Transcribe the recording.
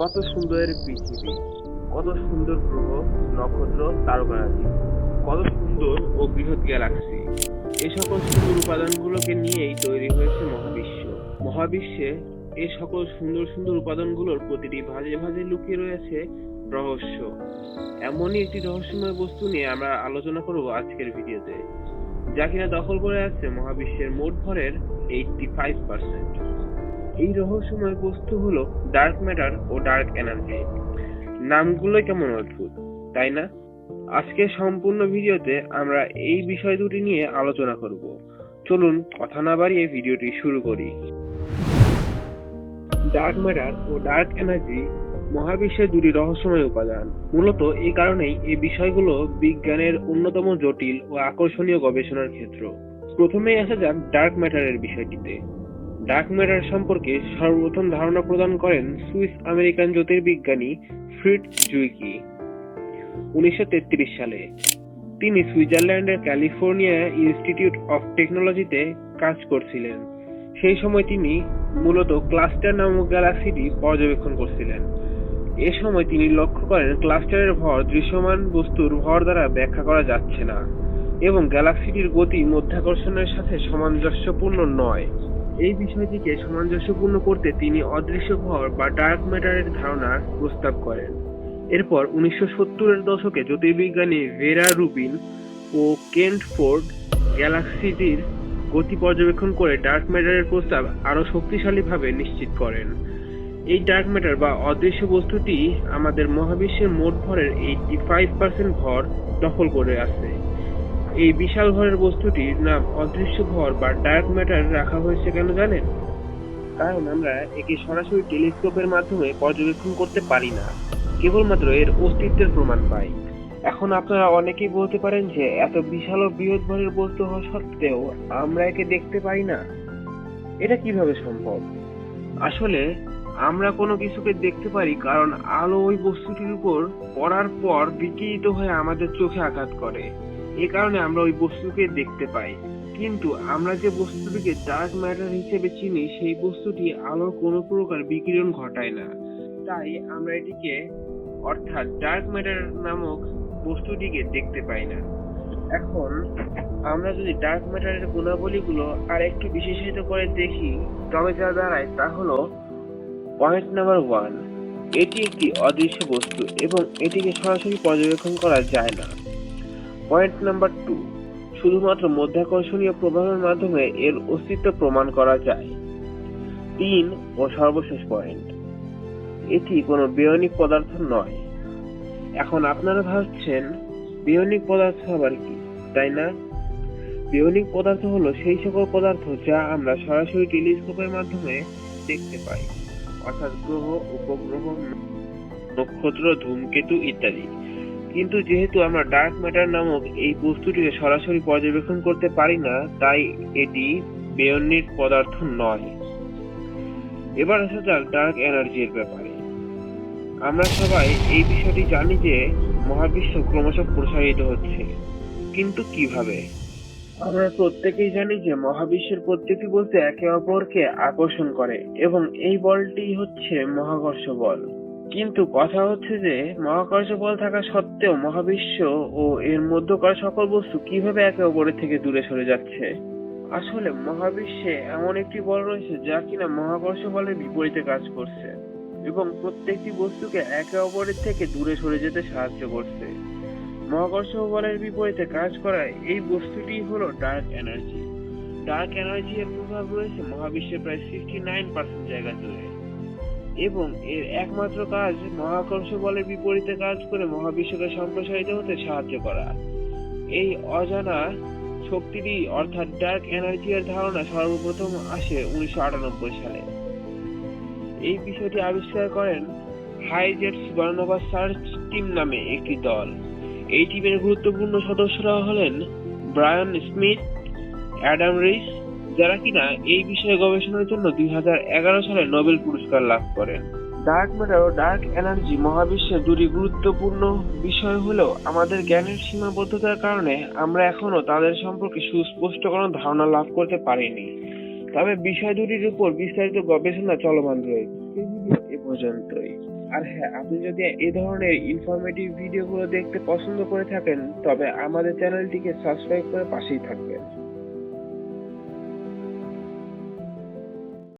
কত সুন্দর পৃথিবী, কত সুন্দর গ্রহ, নক্ষত্র তারকারাজি কত সুন্দর ও বৃহৎ গ্যালাক্সি। এই সকল সুন্দর উপাদানগুলোকে নিয়েই তৈরি হয়েছে মহাবিশ্ব। মহাবিশ্বে এই সকল সুন্দর সুন্দর উপাদানগুলোর প্রতিটি ভাঁজে ভাঁজে লুকিয়ে রয়েছে রহস্য। এমনই একটি রহস্যময় বস্তু নিয়ে আমরা আলোচনা করব আজকের ভিডিওতে, যা কিনা দখল করে আছে মহাবিশ্বের মোট ভরের এইটটি ফাইভ পার্সেন্ট এই রহস্যময় বস্তু হলো ডার্ক ম্যাটার ও ডার্ক এনার্জি নামগুলো কেমন অদ্ভুত, তাই না? আজকের সম্পূর্ণ ভিডিওতে আমরা এই বিষয় দুটি নিয়ে আলোচনা করব। চলুন কথা না বাড়িয়ে ভিডিওটি শুরু করি। ডার্ক ম্যাটার ও ডার্ক এনার্জি মহাবিশ্বের দুটি রহস্যময় উপাদান। মূলত এই কারণেই এই বিষয়গুলো বিজ্ঞানের অন্যতম জটিল ও আকর্ষণীয় গবেষণার ক্ষেত্র। প্রথমেই আসা যাক ডার্ক ম্যাটারের বিষয়টিতে। ডার্ক ম্যাটার সম্পর্কে সর্বপ্রথম ধারণা প্রদান করেন সুইস আমেরিকান জ্যোতির্বিজ্ঞানী ফ্রিড জুইকি, উনিশশো তেত্রিশ সালে। তিনি সুইজারল্যান্ডের ক্যালিফোর্নিয়া ইনস্টিটিউট অফ টেকনোলজিতে কাজ করছিলেন। সেই সময় তিনি মূলত ক্লাস্টার নামক গ্যালাক্সিটি পর্যবেক্ষণ করছিলেন। এ সময় তিনি লক্ষ্য করেন ক্লাস্টারের ভর দৃশ্যমান বস্তুর ভর দ্বারা ব্যাখ্যা করা যাচ্ছে না, এবং গ্যালাক্সিটির গতি মধ্যাকর্ষণের সাথে সামঞ্জস্যপূর্ণ নয়। এই বিষয়টিকে সামঞ্জস্যপূর্ণ করতে তিনি অদৃশ্য ভর বা ডার্ক ম্যাটারের ধারণার প্রস্তাব করেন। এরপর উনিশশো সত্তরের দশকে জ্যোতির্বিজ্ঞানী ভেরা রুবিন ও কেন্ট ফোর্ড গ্যালাক্সিটির গতি পর্যবেক্ষণ করে ডার্ক ম্যাটারের প্রস্তাব আরও শক্তিশালীভাবে নিশ্চিত করেন। এই ডার্ক ম্যাটার বা অদৃশ্য বস্তুটি আমাদের মহাবিশ্বের মোট ভরের এইটটি ফাইভ পার্সেন্ট ভর দখল করে আছে এই বিশাল ভরের বস্তুটির নাম অদৃশ্য ভর বা ডার্ক ম্যাটার রাখা হয়েছে কেন জানেন? কারণ আমরা একে সরাসরি টেলিস্কোপের মাধ্যমে পর্যবেক্ষণ করতে পারি না। কেবলমাত্র এর অস্তিত্বের প্রমাণ পাই। এখন আপনারা অনেকেই বলতে পারেন যে এত বিশাল ও বৃহৎ ভরের বস্তু হওয়া সত্ত্বেও আমরা একে দেখতে পাই না। এটা কীভাবে সম্ভব? আসলে আমরা কোনো কিছুকে দেখতে পারি কারণ আলো ওই বস্তুটির উপর পড়ার পর বিকিরিত হয়ে আমাদের চোখে আঘাত করে। এ কারণে আমরা ওই বস্তুকে দেখতে পাই। কিন্তু আমরা যে বস্তুটিকে ডার্ক ম্যাটার হিসেবে চিনি, সেই বস্তুটি আলোর কোনো প্রকার বিকিরণ ঘটায় না। তাই আমরা এটিকে, অর্থাৎ ডার্ক ম্যাটার নামক বস্তুটিকে দেখতে পাই না। এখন আমরা যদি ডার্ক ম্যাটারের গুণাবলীগুলো আর একটু বিশেষিত করে দেখি, তবে যা দাঁড়ায় তা হলো পয়েন্ট নাম্বার ওয়ান এটি একটি অদৃশ্য বস্তু এবং এটিকে সরাসরি পর্যবেক্ষণ করা যায় না। পয়েন্ট নাম্বার টু শুধুমাত্র মধ্যাকর্ষণীয় প্রভাবের মাধ্যমে এর অস্তিত্ব প্রমাণ করা যায়। তিন, ও সর্বশেষ পয়েন্ট এটি কোনো বিয়নিক পদার্থ নয়। এখন আপনারা ভাবছেন, বিয়নিক পদার্থ আবার কি, তাই না? বিয়নিক পদার্থ হলো সেই সকল পদার্থ যা আমরা সরাসরি টেলিস্কোপের মাধ্যমে দেখতে পাই, অর্থাৎ গ্রহ, উপগ্রহ, নক্ষত্র, ধূমকেতু ইত্যাদি। কিন্তু যেহেতু আমরা ডার্ক ম্যাটার নামক এই বস্তুটিকে সরাসরি পর্যবেক্ষণ করতে পারি না, তাই এটি বেয়নিক পদার্থ নয়। এবার আসা যাক ডার্ক এনার্জির ব্যাপারে। আমরা সবাই এই বিষয়টি জানি যে মহাবিশ্ব ক্রমশ প্রসারিত হচ্ছে। কিন্তু কীভাবে? আমরা প্রত্যেকেই জানি যে মহাবিশ্বের প্রত্যেকটি বস্তু একে অপরকে আকর্ষণ করে এবং এই বলটি হচ্ছে মহাকর্ষ বল। কিন্তু কথা হচ্ছে যে, মহাকর্ষ বল থাকা সত্ত্বেও মহাবিশ্ব ও এর মধ্যকার সকল বস্তু কীভাবে একে অপরের থেকে দূরে সরে যাচ্ছে? আসলে মহাবিশ্বে এমন একটি বল রয়েছে যা কিনা মহাকর্ষ বলের বিপরীতে কাজ করছে এবং প্রত্যেকটি বস্তুকে একে অপরের থেকে দূরে সরে যেতে সাহায্য করছে। মহাকর্ষ বলের বিপরীতে কাজ করা এই বস্তুটি হলো ডার্ক এনার্জি। ডার্ক এনার্জি এর প্রভাব রয়েছে মহাবিশ্বের প্রায় সিক্সটি নাইন পার্সেন্ট জায়গা জুড়ে। এবং এর একমাত্র কাজ মহাকর্ষ বলের বিপরীতে কাজ করে মহাবিশ্বকে সম্প্রসারিত হতে সাহায্য করা। এই অজানা শক্তিটি অর্থাৎ ডার্ক এনার্জি এর ধারণা সর্বপ্রথম আসে উনিশশো আটানব্বই সালে। এই বিষয়টি আবিষ্কার করেন হাইজেট সুপারনোভা সার্চ টিম নামে একটি দল। এই টিমের গুরুত্বপূর্ণ সদস্যরা হলেন ব্রায়ান স্মিথ, অ্যাডাম রিস যারা কিনা এই বিষয়ে গবেষণার জন্য দুই হাজার এগারো সালে নোবেল পুরস্কার লাভ করেন। ডার্ক ম্যাটার ও ডার্ক এনার্জি মহাবিশ্বের দুটি গুরুত্বপূর্ণ বিষয় হলেও আমাদের জ্ঞানের সীমাবদ্ধতার কারণে আমরা এখনও তাদের সম্পর্কে সুস্পষ্ট কোনো ধারণা লাভ করতে পারিনি। তবে বিষয় দুটির উপর বিস্তারিত গবেষণা চলমান রয়েছে। এ পর্যন্তই। আর হ্যাঁ আপনি যদি এই ধরনের ইনফরমেটিভ ভিডিওগুলো দেখতে পছন্দ করে থাকেন, তবে আমাদের চ্যানেলটিকে সাবস্ক্রাইব করে পাশেই থাকবেন।